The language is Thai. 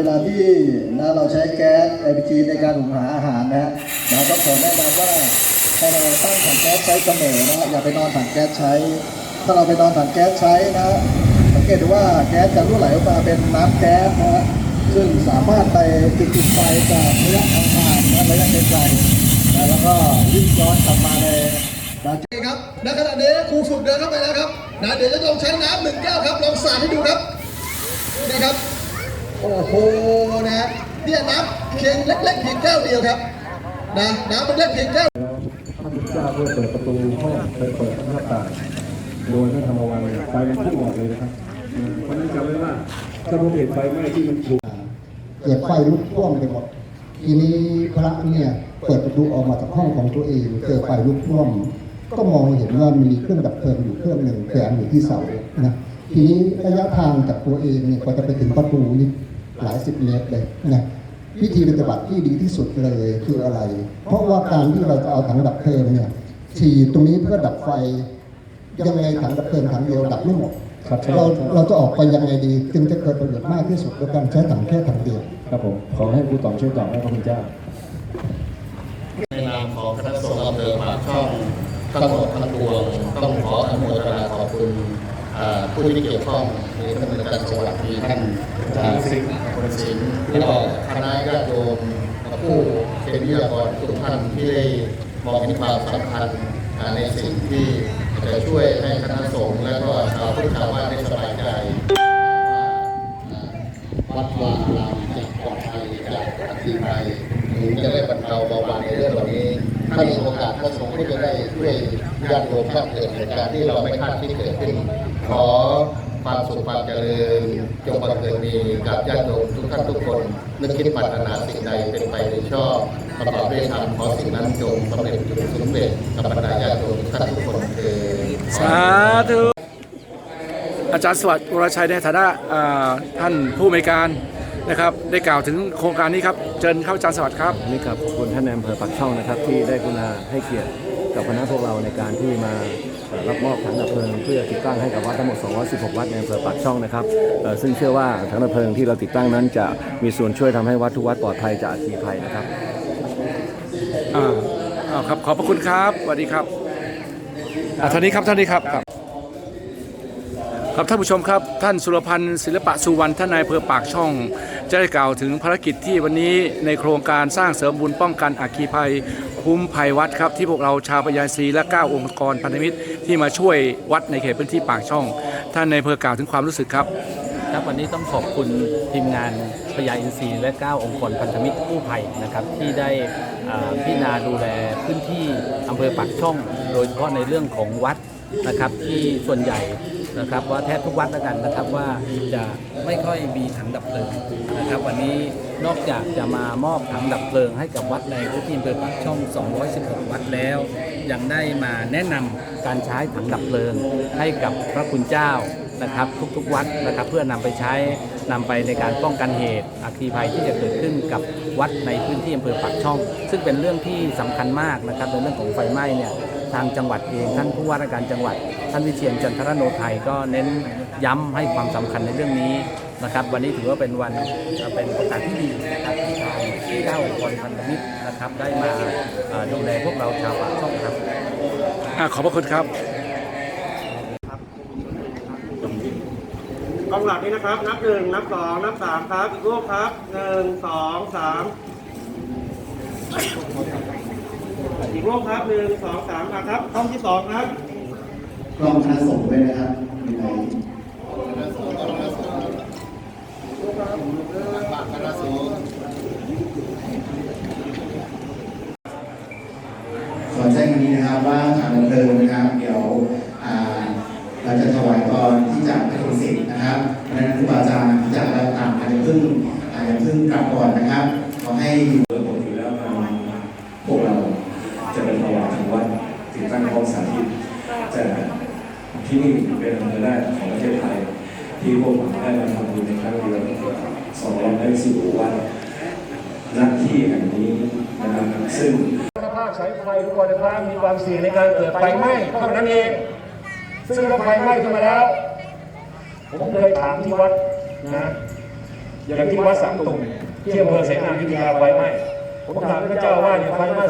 เวลาที่นะเราใช้แก๊ส LPG ในการหุงหาอาหารนะฮะเราก็ขอแนะนำว่าให้เราตั้งถังแก๊สใช้เสมอนะอย่าไปนอนถังแก๊สใช้ ถ้าเราไปนอนถังแก๊สใช้นะสังเกตดูว่าแก๊สจะรั่วไหลออกมาเป็นน้ำแก๊สนะฮะซึ่งสามารถไปติดติดไฟจากระยะทางผ่านนะระยะไกลๆแล้วก็วิ่งย้อนกลับมาในนะนี่ครับณขณะนี้ครูฝึกเดินเข้าไปแล้วครับนะเดี๋ยวจะลองใช้น้ำหนึ่งแก้วครับลองสาดให้ดูครับนี่ครับ โอ้โหนะฮะเนี่ยน้ำเพียงเล็กๆเพียงแก้วเดียวครับนะน้ำเล็กๆเพียงแก้วพระพุทธเจ้าเพื่อเปิดประตูห้องไปเปิดหน้าต่างโดยท่านธรรมวันไฟมันพุ่งออกเลยนะครับอืมเพราะฉะนั้นจำไว้ว่าถ้าพบเห็นไฟไหม้ที่มันถูกเกิดไฟลุกท่วมไปหมดทีนี้พระเนี่ยเปิดประตูออกมาจากห้องของตัวเองเจอไฟลุกท่วมก็มองเห็นว่ามีเครื่องดับเพลิงอยู่เครื่องหนึ่งแขวนอยู่ที่เสานะ ทีนี้ระยะทางจากตัวเองเนี่ยกว่าจะไปถึงประตูนี่หลายสิบเมตรเลยนะวิธีปฏิบัติที่ดีที่สุดเลยคืออะไร เพราะว่าการที่เราจะเอาถังดับเพลิงเนี่ยฉีดตรงนี้เพื่อดับไฟยังไงถังดับเพลิงถังเดียวดับไม่หมดครับใช่เราเราจะออกไปยังไงดี จึงจะเกิดประโยชน์มากที่สุดโดยการใช้ถังแค่ถังเดียวครับผมขอให้ผู้ตอบช่วยตอบให้พระคุณเจ้าในนามของคณะสงฆ์อำเภอปากช่องทั้งหมดทั้งปวงต้องขออนุโมทนาขอบคุณอ่า ผู้ที่เกี่ยวข้องในท่านอาจารย์จังหวัดมีท่านอ่าสิงห์คนสิงห์แล้วก็คณะญาติโยมผู้เป็นวิทยากรทุกท่านที่ได้มองเห็นความสำคัญในสิ่งที่จะช่วยให้คณะสงฆ์และก็ชาวพุทธชาวบ้านได้สบายใจวัดวาอารามจะปลอดภัยจากอัคคีภัยหรือจะได้บรรเทาเบาบางในเรื่องเหล่านี้ ถ้ามีโอกาสพระสงฆ์ก็จะได้ช่วยญาติโยมถ้าเกิดเหตุการณ์ที่เราไม่คาดคิดเกิดขึ้น ขอความสุขความเจริญจงบังเกิดมีกับญาติโยมทุกท่านทุกคน นึกคิดปรารถนาสิ่งใดเป็นไปในชอบประกอบด้วยธรรมขอสิ่งนั้นจงสำเร็จจงสำเร็จกับบรรดาญาติโยมทุกท่านทุกคนเถิดสาธุอาจารย์สวัสดิ์วรชัยในฐานะท่านผู้อำนวยการ นะครับได้กล่าวถึงโครงการนี้ครับเชิญเข้าอาจารย์สวัสดิ์ครับนี่ครับขอบคุณท่านนายอำเภอปากช่องนะครับ ที่ได้กรุณาให้เกียรติกับคณะพวกเราในการที่มาเอ่อรับมอบถังดับเพลิงเพื่อติดตั้งให้กับวัดทั้งหมด 216 วัดในอำเภอปากช่องนะครับเอ่อซึ่งเชื่อว่าถังดับเพลิงที่เราติดตั้งนั้นจะมีส่วนช่วยทำให้วัดทุกวัดปลอดภัยจากอัคคีภัยนะครับอ่าอ่าครับขอบพระคุณครับสวัสดีครับอ่าท่านนี้ครับท่านนี้ครับครับ ครับท่านผู้ชมครับ ท่านสุรพันธ์ศิลปะสุวรรณท่านนายอำเภอปากช่อง จะได้กล่าวถึงภารกิจที่วันนี้ในโครงการสร้างเสริมบุญป้องกันอัคคีภัย คุ้มภัยวัดครับ ที่พวกเราชาวปยายศรีและ 9 องค์กรพันธมิตรที่มาช่วยวัดในเขตพื้นที่ปากช่อง ท่านในายอำเภอกล่าวถึงความรู้สึกครับ ครับวันนี้ต้องขอบคุณทีมงานพญาอินทรีย์และ 9 องค์กรพันธมิตรกู้ภัยนะครับที่ได้พิจารณาดูแลพื้นที่อำเภอปากช่อง โดยเฉพาะในเรื่องของวัดนะครับที่ส่วนใหญ่ นะครับว่าแทบทุกวัดแล้วกันนะครับว่าจะไม่ค่อยมีถังดับเพลิงนะครับวันนี้นอกจากจะมามอบถังดับเพลิงให้กับวัดในพื้นที่อำเภอปากช่อง 216 วัดแล้ว ยังได้มาแนะนำการใช้ถังดับเพลิงให้กับพระคุณเจ้านะครับทุกๆวัดนะครับเพื่อนำไปใช้นำไปในการป้องกันเหตุอัคีภัยที่จะเกิดขึ้นกับวัดในพื้นที่อำเภอปากช่อง ซึ่งเป็นเรื่องที่สำคัญมากนะครับในเรื่องของไฟไหม้เนี่ย ทางจังหวัดเองท่านผู้ว่าราชการจังหวัด ท่านวิเชียรจันทรโนไทยก็เน้นย้ำให้ความสำคัญในเรื่องนี้นะครับ วันนี้ถือว่าเป็นวันเป็นโอกาสที่ดีนะครับที่ทางที่เก้าองค์กรพันธมิตรนะครับได้มาเอ่อดูแลพวกเราชาวปากช่องครับอ่าขอบพระคุณครับกองหลักนี้นะครับ นับหนึ่งนับสองนับสามครับอีกรูปครับหนึ่งสองสาม อีกรูปครับหนึ่งสองสามมาครับห้องที่สองครับกล้องคณะสงฆ์ด้วยนะครับมีในขอแจ้งวันนี้นะครับว่าถังดับเพลิงนะครับ ที่นี่เป็นอำเภอแรกของประเทศไทย ที่พวกผมได้มาทำบุญในครั้งเดียวสองร้อยสิบวัดหน้าที่แห่งนี้นะครับซึ่งคุณภาพสายไฟทุกคนภาพมีความเสี่ยงในการเกิดไฟไหม้เท่านั้นเอง ซึ่งถ้าไฟไหม้ขึ้นมาแล้ว ผมเคยถามที่วัดนะอย่างที่วัดสังตุงที่อำเภอเสนายุทยาไฟไหม้ผมถามพระเจ้าว่าเนี่ยไฟไหม้